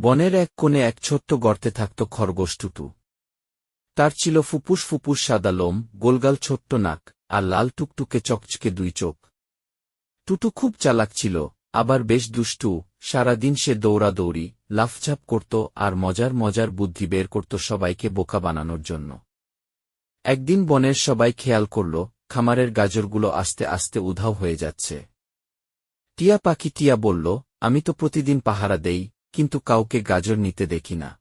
বনের এক কোণে এক ছোট্ট গর্তে থাকত খরগোশ টুটু তার ছিল ফুপুস ফুপুস সাদা লোম, গোলগাল ছোট্ট নাক আর লাল টুকটুকে চকচকে দুই চোখ। টুটু খুব চালাক ছিল, আবার বেশ দুষ্টু, সারাদিন সে দৌড়াদৌড়ি, লাফঝাপ করত আর মজার মজার বুদ্ধি বের করত সবাইকে বোকা বানানোর জন্য। একদিন বনের সবাই খেয়াল করল, খামারের গাজরগুলো আস্তে আস্তে উধাও হয়ে যাচ্ছে। টিয়া পাখি টিয়া বলল, আমি তো প্রতিদিন পাহারা দেই কিন্তু কাউকে গাজর নিতে দেখি না।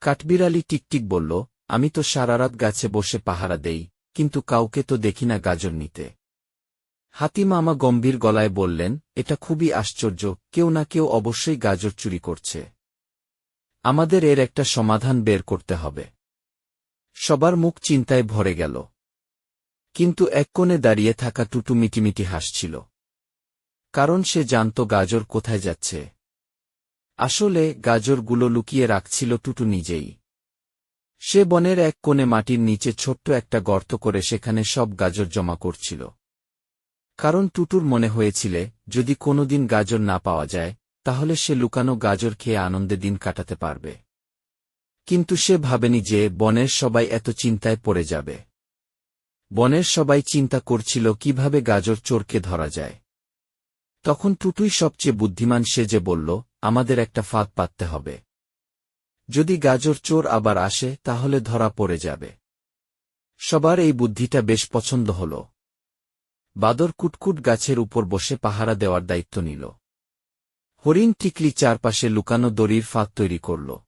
কাঠবিড়ালি টিকটিক বলল, আমি তো সারারাত গাছে বসে পাহারা দেই, কিন্তু কাউকে তো দেখি না গাজর নিতে। হাতিমামা গম্ভীর গলায় বললেন, এটা খুবই আশ্চর্য, কেউ না কেউ অবশ্যই গাজর চুরি করছে। আমাদের এর একটা সমাধান বের করতে হবে। সবার মুখ চিন্তায় ভরে গেল। কিন্তু এক কোণে দাঁড়িয়ে থাকা টুটু মিটিমিটি হাসছিল। কারণ সে জানত গাজর কোথায় যাচ্ছে। আসলে গাজরগুলো লুকিয়ে রাখছিল টুটু নিজেই। সে বনের এক কোণে মাটির নিচে ছোট্ট একটা গর্ত করে সেখানে সব গাজর জমা করছিল। কারণ টুটুর মনে হয়েছিলে, যদি কোনোদিন গাজর না পাওয়া যায়, তাহলে সে লুকানো গাজর খেয়ে আনন্দে দিন কাটাতে পারবে। কিন্তু সে ভাবেনি যে বনের সবাই এত চিন্তায় পড়ে যাবে। বনের সবাই চিন্তা করছিল কীভাবে গাজর চোরকে ধরা যায়। তখন টুটুই সবচেয়ে বুদ্ধিমান সে যে বলল আমাদের একটা ফাঁদ পাততে হবে। যদি গাজর চোর আবার আসে, তাহলে ধরা পড়ে যাবে। সবার এই বুদ্ধিটা বেশ পছন্দ হল। বাদর কুটকুট গাছের উপর বসে পাহারা দেওয়ার দায়িত্ব নিল। হরিণ টিকলি চারপাশে লুকানো দড়ির ফাঁদ তৈরি করল।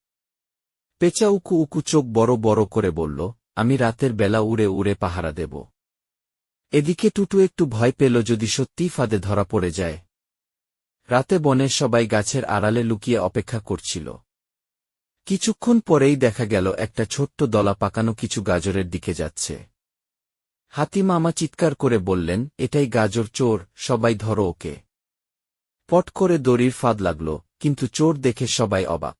পেঁচা উকু উকু চোখ বড় বড় করে বলল, আমি রাতের বেলা উড়ে উড়ে পাহারা দেব। এদিকে টুটু একটু ভয় পেল যদি সত্যিই ফাঁদে ধরা পড়ে যায় রাতে বনের সবাই গাছের আড়ালে লুকিয়ে অপেক্ষা করছিল। কিছুক্ষণ পরেই দেখা গেল একটা ছোট্ট দলা পাকানো কিছু গাজরের দিকে যাচ্ছে। হাতিমামা চিৎকার করে বললেন, এটাই গাজর চোর, সবাই ধরো ওকে। পট করে দড়ির ফাঁদ লাগল, কিন্তু চোর দেখে সবাই অবাক।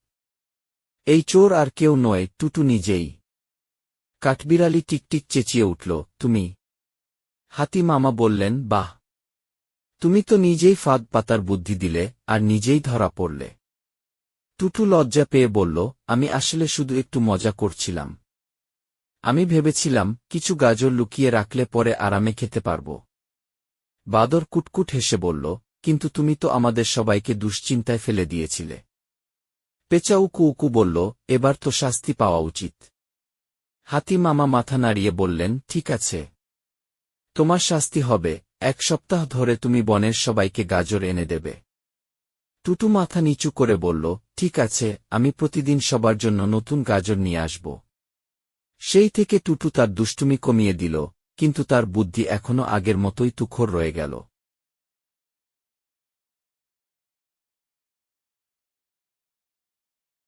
এই চোর আর কেউ নয়, টুটু নিজেই। কাঠবিড়ালি টিকটিক চেঁচিয়ে উঠল, তুমি? হাতিমামা বললেন, বাহ। তুমি তো নিজেই ফাঁদ পাতার বুদ্ধি দিলে, আর নিজেই ধরা পড়লে। টুটু লজ্জা পেয়ে বলল, আমি আসলে শুধু একটু মজা করছিলাম। আমি ভেবেছিলাম, কিছু গাজর লুকিয়ে রাখলে পরে আরামে খেতে পারব। বাদর কুটকুট হেসে বলল, কিন্তু তুমি তো আমাদের সবাইকে দুশ্চিন্তায় ফেলে দিয়েছিলে। পেঁচা উকু উকু বলল, এবার তো শাস্তি পাওয়া উচিত। হাতি মামা মাথা নাড়িয়ে বললেন, ঠিক আছে। তোমার শাস্তি হবে এক সপ্তাহ ধরে তুমি বনের সবাইকে গাজর এনে দেবে। টুটু মাথা নিচু করে বলল, ঠিক আছে, আমি প্রতিদিন সবার জন্য নতুন গাজর নিয়ে আসব। সেই থেকে টুটু তার দুষ্টুমি কমিয়ে দিল, কিন্তু তার বুদ্ধি এখনও আগের মতোই তুখর রয়ে গেল।